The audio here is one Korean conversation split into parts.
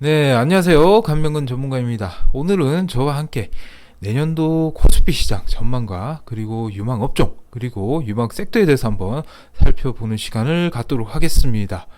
네, 안녕하세요. 간명근 전문가입니다. 오늘은 저와 함께 내년도 코스피 시장 전망과 그리고 유망 업종 그리고 유망 섹터에 대해서 한번 살펴보는 시간을 갖도록 하겠습니다.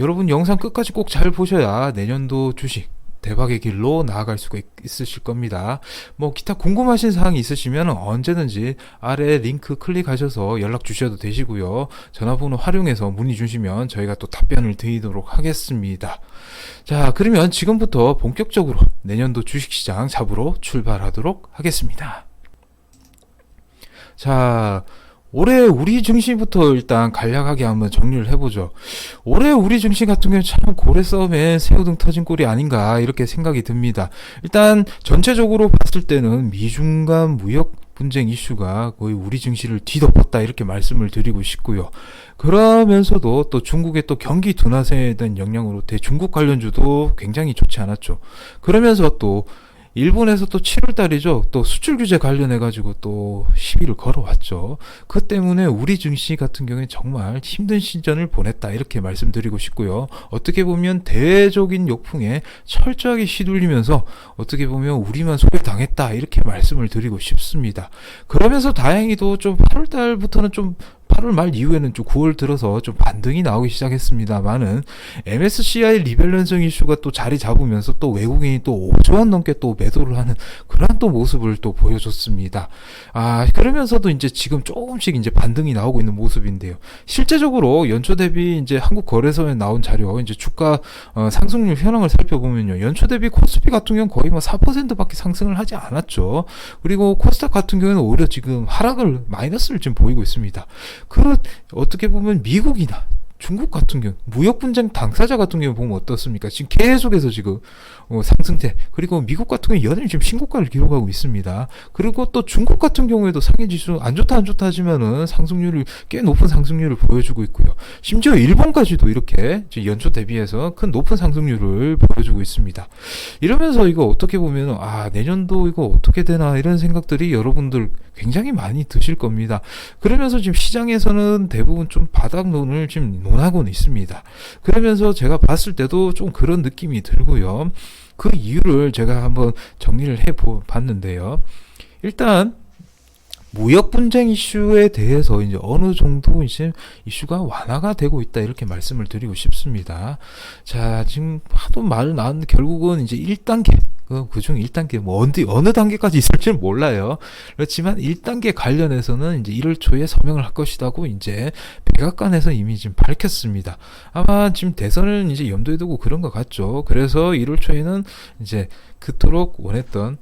여러분 영상 끝까지 꼭 잘 보셔야 내년도 주식 대박의 길로 나아갈 수가 있, 으실 겁니다. 뭐 기타 궁금하신 사항이 있으시면 언제든지 아래 링크 클릭하셔서 연락 주셔도 되시고요. 전화번호 활용해서 문의 주시면 저희가 또 답변을 드리도록 하겠습니다. 자, 그러면 지금부터 본격적으로 내년도 주식시장 잡으러 출발하도록 하겠습니다. 자, 올해 우리 증시부터 일단 간략하게 한번 정리를 해보죠. 올해 우리 증시 같은 경우는 참 고래 싸움에 새우등 터진 꼴이 아닌가 이렇게 생각이 듭니다. 일단 전체적으로 봤을 때는 미중 간 무역 분쟁 이슈가 거의 우리 증시를 뒤덮었다 이렇게 말씀을 드리고 싶고요. 그러면서도 또 중국의 또 경기 둔화세에 대한 영향으로 대중국 관련주도 굉장히 좋지 않았죠. 그러면서 또 일본에서 또 7월 달이죠. 또 수출 규제 관련해 가지고 또 시비를 걸어왔죠. 그 때문에 우리 증시 같은 경우에 정말 힘든 시즌을 보냈다 이렇게 말씀드리고 싶고요. 어떻게 보면 대외적인 역풍에 철저하게 휘둘리면서 어떻게 보면 우리만 소외당했다 이렇게 말씀을 드리고 싶습니다. 그러면서 다행히도 좀 8월 달부터는 좀 8월 말 이후에는 좀 9월 들어서 좀 반등이 나오기 시작했습니다만은 MSCI 리밸런싱 이슈가 또 자리 잡으면서 또 외국인이 또 5조 원 넘게 또 매도를 하는 그런 또 모습을 또 보여줬습니다. 아 그러면서도 이제 지금 조금씩 이제 반등이 나오고 있는 모습인데요. 실제적으로 연초 대비 이제 한국 거래소에 나온 자료 이제 주가 어, 상승률 현황을 살펴보면요. 연초 대비 코스피 같은 경우는 거의 뭐 4%밖에 상승을 하지 않았죠. 그리고 코스닥 같은 경우는 오히려 지금 하락을 마이너스를 지금 보이고 있습니다. 그 어떻게 보면 미국이나 중국 같은 경우 무역 분쟁 당사자 같은 경우 보면 어떻습니까? 지금 계속해서 지금 어, 상승세 그리고 미국 같은 경우 연일 지금 신고가를 기록하고 있습니다. 그리고 또 중국 같은 경우에도 상해 지수 안 좋다 안 좋다 하지만은 상승률을 꽤 높은 상승률을 보여주고 있고요. 심지어 일본까지도 이렇게 연초 대비해서 큰 높은 상승률을 보여주고 있습니다. 이러면서 이거 어떻게 보면 아 내년도 이거 어떻게 되나 이런 생각들이 여러분들 굉장히 많이 드실 겁니다. 그러면서 지금 시장에서는 대부분 좀 바닥론을 지금 논하고는 있습니다. 그러면서 제가 봤을 때도 좀 그런 느낌이 들고요. 그 이유를 제가 한번 정리를 해 봤는데요. 일단 무역 분쟁 이슈에 대해서 이제 어느 정도 이제 이슈가 완화가 되고 있다 이렇게 말씀을 드리고 싶습니다. 자, 지금 하도 말 나왔는데 결국은 이제 1단계 그, 그중 1단계, 뭐, 어디, 어느 단계까지 있을지는 몰라요. 그렇지만 1단계 관련해서는 이제 1월 초에 서명을 할 것이라고 이제 백악관에서 이미 지금 밝혔습니다. 아마 지금 대선을 이제 염두에 두고 그런 것 같죠. 그래서 1월 초에는 이제 그토록 원했던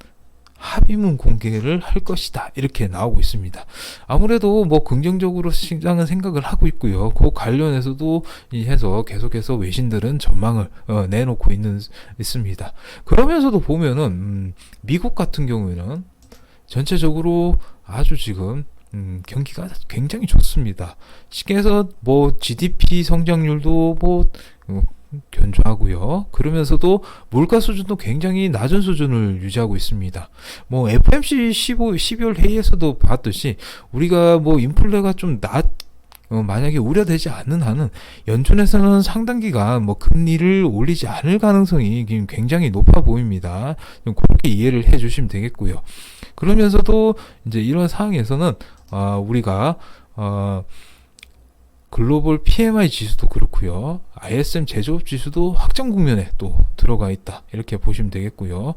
합의문 공개를 할 것이다. 이렇게 나오고 있습니다. 아무래도 뭐 긍정적으로 시장은 생각을 하고 있고요. 그 관련해서도 해서 계속해서 외신들은 전망을 어, 내놓고 있는 있습니다. 그러면서도 보면은 음, 미국 같은 경우에는 전체적으로 아주 지금 음, 경기가 굉장히 좋습니다. 시계에서 뭐 GDP 성장률도 뭐 어, 견조하고요. 그러면서도 물가 수준도 굉장히 낮은 수준을 유지하고 있습니다. 뭐 FMC 15, 12월 회의에서도 봤듯이 우리가 뭐 인플레가 좀 낮, 어, 만약에 우려되지 않는 한은 연준에서는 상당 기간 뭐 금리를 올리지 않을 가능성이 굉장히 높아 보입니다. 그렇게 이해를 해 주시면 되겠고요. 그러면서도 이제 이런 상황에서는 어, 우리가 어, 글로벌 PMI 지수도 그렇고요. ISM 제조업 지수도 확정 국면에 또 들어가 있다. 이렇게 보시면 되겠고요.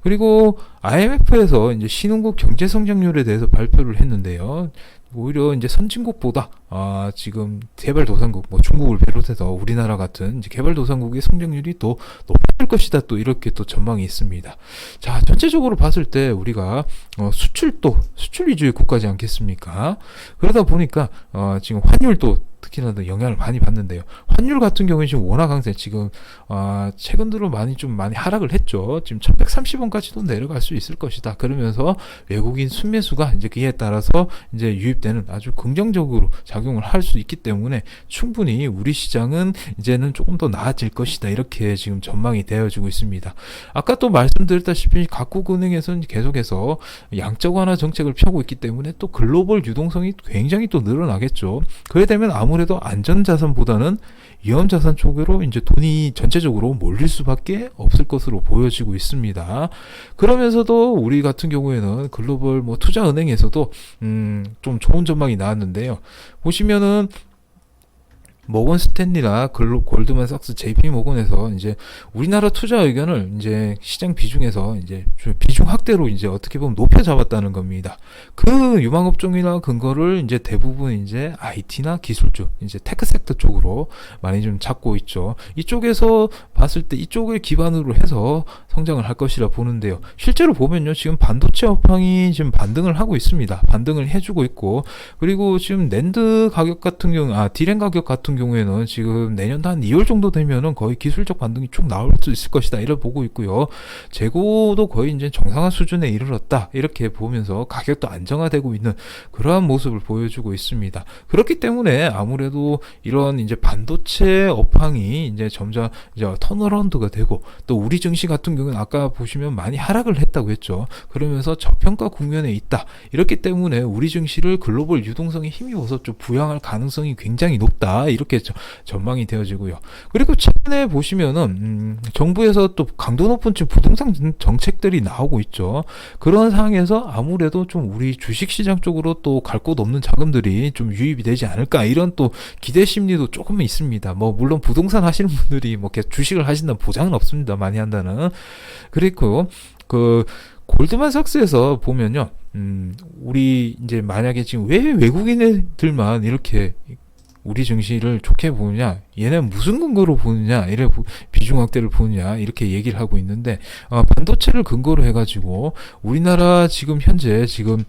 그리고 IMF에서 이제 신흥국 경제 성장률에 대해서 발표를 했는데요. 오히려 이제 선진국보다 아, 지금 개발도상국, 뭐 중국을 비롯해서 우리나라 같은 개발도상국의 성장률이 또 높아질 것이다. 또 이렇게 또 전망이 있습니다. 자, 전체적으로 봤을 때 우리가 어, 수출도 수출 위주의 국가지 않겠습니까? 그러다 보니까 어, 지금 환율도 특히나 더 영향을 많이 받는데요. 환율 같은 경우에 지금 원화 강세 지금 어, 최근 들어 많이 좀 많이 하락을 했죠. 지금 1130원까지도 내려갈 수 있을 것이다. 그러면서 외국인 순매수가 이제 그에 따라서 이제 유입되는 아주 긍정적으로 작용을 할 수 있기 때문에 충분히 우리 시장은 이제는 조금 더 나아질 것이다. 이렇게 지금 전망이 되어지고 있습니다. 아까 또 말씀드렸다시피 각국 은행에서는 계속해서 양적 완화 정책을 펴고 있기 때문에 또 글로벌 유동성이 굉장히 또 늘어나겠죠. 그에 되면 아무 아무래도 안전자산보다는 위험자산 쪽으로 이제 돈이 전체적으로 몰릴 수밖에 없을 것으로 보여지고 있습니다. 그러면서도 우리 같은 경우에는 글로벌 뭐 투자은행에서도 음, 좀 좋은 전망이 나왔는데요. 보시면은 모건 스탠리나 골드만삭스, JP 모건에서 이제 우리나라 투자 의견을 이제 시장 비중에서 이제 좀 비중 확대로 이제 어떻게 보면 높여 잡았다는 겁니다. 그 유망업종이나 근거를 이제 대부분 이제 IT나 기술주, 이제 테크 섹터 쪽으로 많이 좀 잡고 있죠. 이쪽에서 봤을 때 이쪽을 기반으로 해서 성장을 할 것이라 보는데요. 실제로 보면요, 지금 반도체 업황이 지금 반등을 하고 있습니다. 반등을 해주고 있고, 그리고 지금 낸드 가격 같은 경우, 아, 디램 가격 같은 경우에는 지금 내년 한 2월 정도 되면은 거의 기술적 반등이 쭉 나올 수 있을 것이다. 이래 보고 있고요. 재고도 거의 이제 정상화 수준에 이르렀다. 이렇게 보면서 가격도 안정화되고 있는 그러한 모습을 보여주고 있습니다. 그렇기 때문에 아무래도 이런 이제 반도체 업황이 이제 점점 이제 턴어라운드가 되고 또 우리 증시 같은 경우는 아까 보시면 많이 하락을 했다고 했죠. 그러면서 저평가 국면에 있다. 이렇기 때문에 우리 증시를 글로벌 유동성에 힘입어서 좀 부양할 가능성이 굉장히 높다. 이렇게 저- 전망이 되어지고요. 그리고 최근에 보시면은 음, 정부에서 또 강도 높은 지금 부동산 정책들이 나오고 있죠. 그런 상황에서 아무래도 좀 우리 주식 시장 쪽으로 또 갈 곳 없는 자금들이 좀 유입이 되지 않을까 이런 또 기대 심리도 조금은 있습니다. 뭐 물론 부동산 하시는 분들이 뭐 이렇게 주식을 하신다는 보장은 없습니다. 많이 한다는. 그리고 그 골드만삭스에서 보면요. 음, 우리 이제 만약에 지금 왜 외국인들만 이렇게 우리 증시를 좋게 보느냐, 얘는 무슨 근거로 보느냐, 이래 보- 비중 확대를 보느냐 이렇게 얘기를 하고 있는데 어, 반도체를 근거로 해가지고 우리나라 지금 현재 지금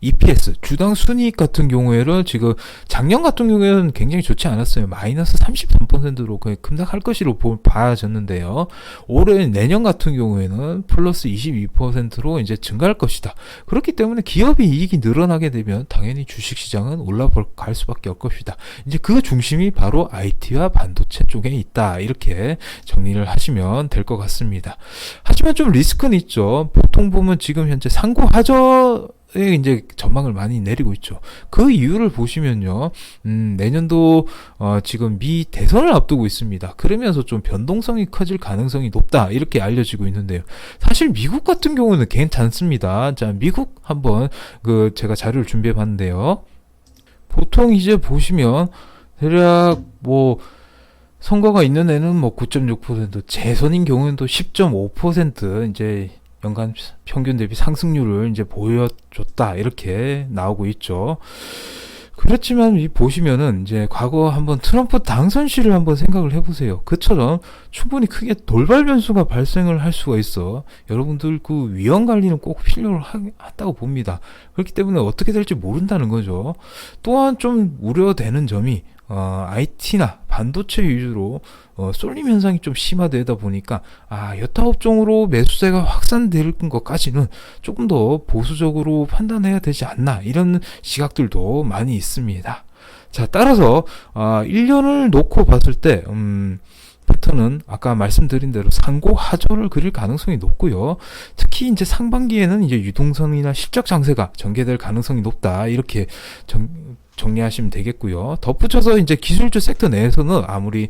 EPS 주당 순이익 같은 경우에는 지금 작년 같은 경우에는 굉장히 좋지 않았어요. 마이너스 33%로 거의 급락할 것으로 보- 봐졌는데요. 올해 내년 같은 경우에는 플러스 22%로 이제 증가할 것이다. 그렇기 때문에 기업의 이익이 늘어나게 되면 당연히 주식 시장은 올라갈 수밖에 없을 것이다. 이제 그 중심이 바로 IT와 반도체 쪽에 있다. 이렇게 정리를 하시면 될 것 같습니다. 하지만 좀 리스크는 있죠. 보통 보면 지금 현재 상고 하저 에 이제 전망을 많이 내리고 있죠. 그 이유를 보시면요, 음, 내년도 어, 지금 미 대선을 앞두고 있습니다. 그러면서 좀 변동성이 커질 가능성이 높다 이렇게 알려지고 있는데요. 사실 미국 같은 경우는 괜찮습니다. 자, 미국 한번 그 제가 자료를 준비해 봤는데요. 보통 이제 보시면 대략 뭐 선거가 있는 애는 뭐 9.6%, 재선인 경우는 또 10.5% 이제 연간 평균 대비 상승률을 이제 보여줬다 이렇게 나오고 있죠. 그렇지만 이 보시면은 이제 과거 한번 트럼프 당선 시를 한번 생각을 해보세요. 그처럼 충분히 크게 돌발 변수가 발생을 할 수가 있어. 여러분들 그 위험 관리는 꼭 필요로 하, 하다고 봅니다. 그렇기 때문에 어떻게 될지 모른다는 거죠. 또한 좀 우려되는 점이 어, IT나 반도체 위주로 어, 쏠림 현상이 좀 심화되다 보니까 아 여타 업종으로 매수세가 확산될 것까지는 조금 더 보수적으로 판단해야 되지 않나 이런 시각들도 많이 있습니다. 자 따라서 아 1년을 놓고 봤을 때 음, 패턴은 아까 말씀드린 대로 상고 하저를 그릴 가능성이 높고요. 특히 이제 상반기에는 이제 유동성이나 실적 장세가 전개될 가능성이 높다 이렇게 정, 정리하시면 되겠고요. 덧붙여서 이제 기술주 섹터 내에서는 아무리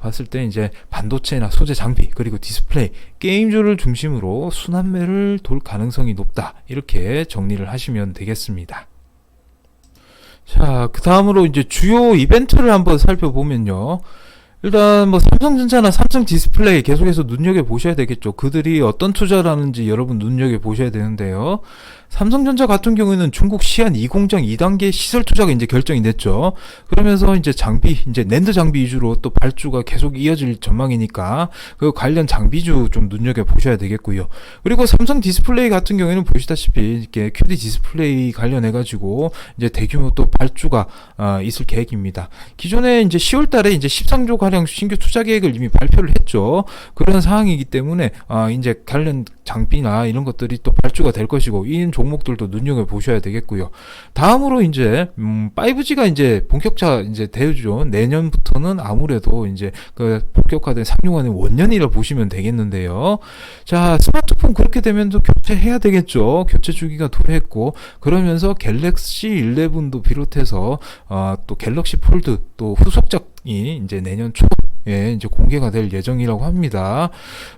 봤을 때 이제 반도체나 소재 장비 그리고 디스플레이 게임주를 중심으로 순환매를 돌 가능성이 높다 이렇게 정리를 하시면 되겠습니다. 자, 그 다음으로 이제 주요 이벤트를 한번 살펴보면요. 일단 뭐 삼성전자나 삼성 디스플레이 계속해서 눈여겨 보셔야 되겠죠. 그들이 어떤 투자를 하는지 여러분 눈여겨 보셔야 되는데요. 삼성전자 같은 경우에는 중국 시안 2공장 2단계 시설 투자가 이제 결정이 됐죠. 그러면서 이제 장비, 이제 낸드 장비 위주로 또 발주가 계속 이어질 전망이니까 그 관련 장비주 좀 눈여겨 보셔야 되겠고요. 그리고 삼성 디스플레이 같은 경우에는 보시다시피 이렇게 QD 디스플레이 관련해 가지고 이제 대규모 또 발주가 어, 있을 계획입니다. 기존에 이제 10월 달에 이제 13조 가량 신규 투자 계획을 이미 발표를 했죠. 그런 상황이기 때문에 아 이제 관련 장비나 이런 것들이 또 발주가 될 것이고 이 종목들도 눈여겨 보셔야 되겠고요. 다음으로 이제 음 5G가 이제 본격화 이제 되죠. 내년부터는 아무래도 이제 그 본격화된 상용화는 원년이라 보시면 되겠는데요. 자 스마트폰 그렇게 되면 또 교체해야 되겠죠. 교체 주기가 도래했고 그러면서 갤럭시 11도 비롯해서 어, 또 갤럭시 폴드 또 후속작 이 이제 내년 초 예, 이제 공개가 될 예정이라고 합니다.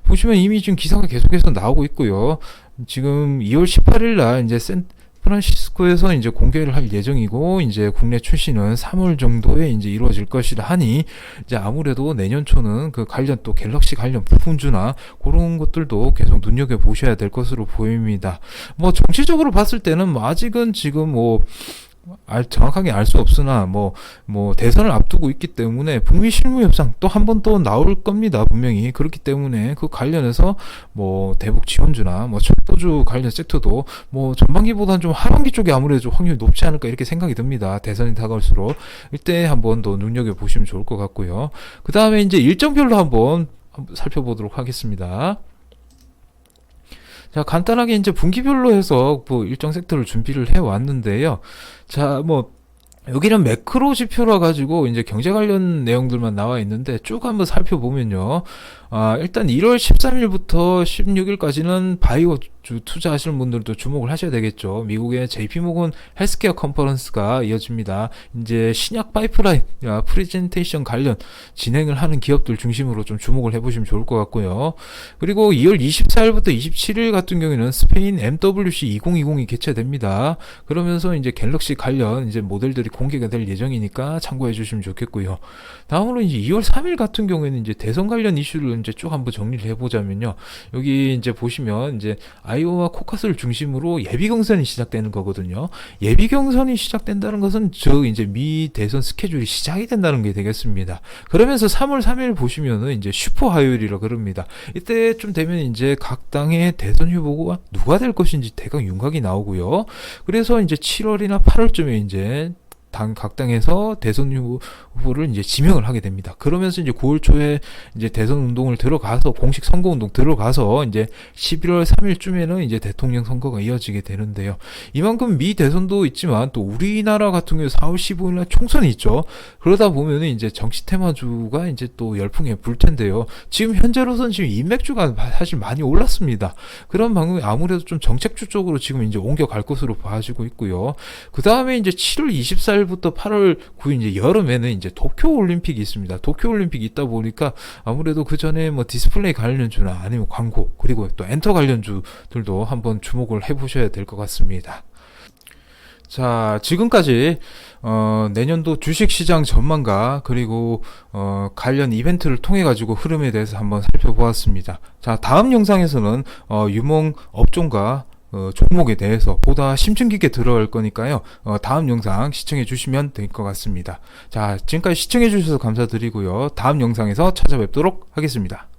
보시면 이미 지금 기사가 계속해서 나오고 있고요. 지금 2월 18일 날 이제 샌프란시스코에서 이제 공개를 할 예정이고 이제 국내 출시는 3월 정도에 이제 이루어질 것이라 하니 이제 아무래도 내년 초는 그 관련 또 갤럭시 관련 부품주나 그런 것들도 계속 눈여겨 보셔야 될 것으로 보입니다. 뭐 정치적으로 봤을 때는 뭐 아직은 지금 뭐 알, 정확하게 알 수 없으나 뭐, 뭐, 대선을 앞두고 있기 때문에 북미 실무 협상 또 한 번 또 나올 겁니다. 분명히. 그렇기 때문에 그 관련해서 뭐, 대북 지원주나 뭐, 척도주 관련 섹터도 뭐, 전반기보다는 좀 하반기 쪽에 아무래도 좀 확률이 높지 않을까 이렇게 생각이 듭니다. 대선이 다가올수록. 이때 한번 더 눈여겨 보시면 좋을 것 같고요. 그 다음에 이제 일정별로 한번 살펴보도록 하겠습니다. 자, 간단하게 이제 분기별로 해서 뭐 일정 섹터를 준비를 해 왔는데요. 자, 뭐 여기는 매크로 지표라 가지고 이제 경제 관련 내용들만 나와 있는데 쭉 한번 살펴보면요. 아, 일단 1월 13일부터 16일까지는 바이오 주 투자하시는 분들도 주목을 하셔야 되겠죠. 미국의 JP모건 헬스케어 컨퍼런스가 이어집니다. 이제 신약 파이프라인, 야, 프레젠테이션 관련 진행을 하는 기업들 중심으로 좀 주목을 해보시면 좋을 것 같고요. 그리고 2월 24일부터 27일 같은 경우에는 스페인 MWC 2020이 개최됩니다. 그러면서 이제 갤럭시 관련 이제 모델들이 공개가 될 예정이니까 참고해 주시면 좋겠고요. 다음으로 이제 2월 3일 같은 경우에는 이제 대선 관련 이슈를 이제 쭉 한번 정리를 해보자면요. 여기 이제 보시면 이제 아이오와 코카스를 중심으로 예비 경선이 시작되는 거거든요. 예비 경선이 시작된다는 것은 저 이제 미 대선 스케줄이 시작이 된다는 게 되겠습니다. 그러면서 3월 3일 보시면은 이제 슈퍼 화요일이라 그럽니다. 이때쯤 되면 이제 각 당의 대선 후보가 누가 될 것인지 대강 윤곽이 나오고요. 그래서 이제 7월이나 8월쯤에 이제 당, 각 당에서 대선 후보를 이제 지명을 하게 됩니다. 그러면서 이제 9월 초에 이제 대선 운동을 들어가서 공식 선거 운동 들어가서 이제 11월 3일쯤에는 이제 대통령 선거가 이어지게 되는데요. 이만큼 미 대선도 있지만 또 우리나라 같은 경우 4월 15일 날 총선이 있죠. 그러다 보면은 이제 정치 테마주가 이제 또 열풍에 불 텐데요. 지금 현재로서는 지금 인맥주가 사실 많이 올랐습니다. 그런 방법이 아무래도 좀 정책주 쪽으로 지금 이제 옮겨갈 것으로 봐지고 있고요. 그 다음에 이제 7월 24일 4일부터 8월 9일 이제 여름에는 이제 도쿄 올림픽이 있습니다. 도쿄 올림픽이 있다 보니까 아무래도 그 전에 뭐 디스플레이 관련주나 아니면 광고 그리고 또 엔터 관련주들도 한번 주목을 해보셔야 될 것 같습니다. 자, 지금까지 어, 내년도 주식 시장 전망과 그리고 어, 관련 이벤트를 통해 가지고 흐름에 대해서 한번 살펴보았습니다. 자, 다음 영상에서는 어, 유몽 업종과 어, 종목에 대해서 보다 심층 깊게 들어갈 거니까요. 어, 다음 영상 시청해 주시면 될 것 같습니다. 자, 지금까지 시청해 주셔서 감사드리고요. 다음 영상에서 찾아뵙도록 하겠습니다.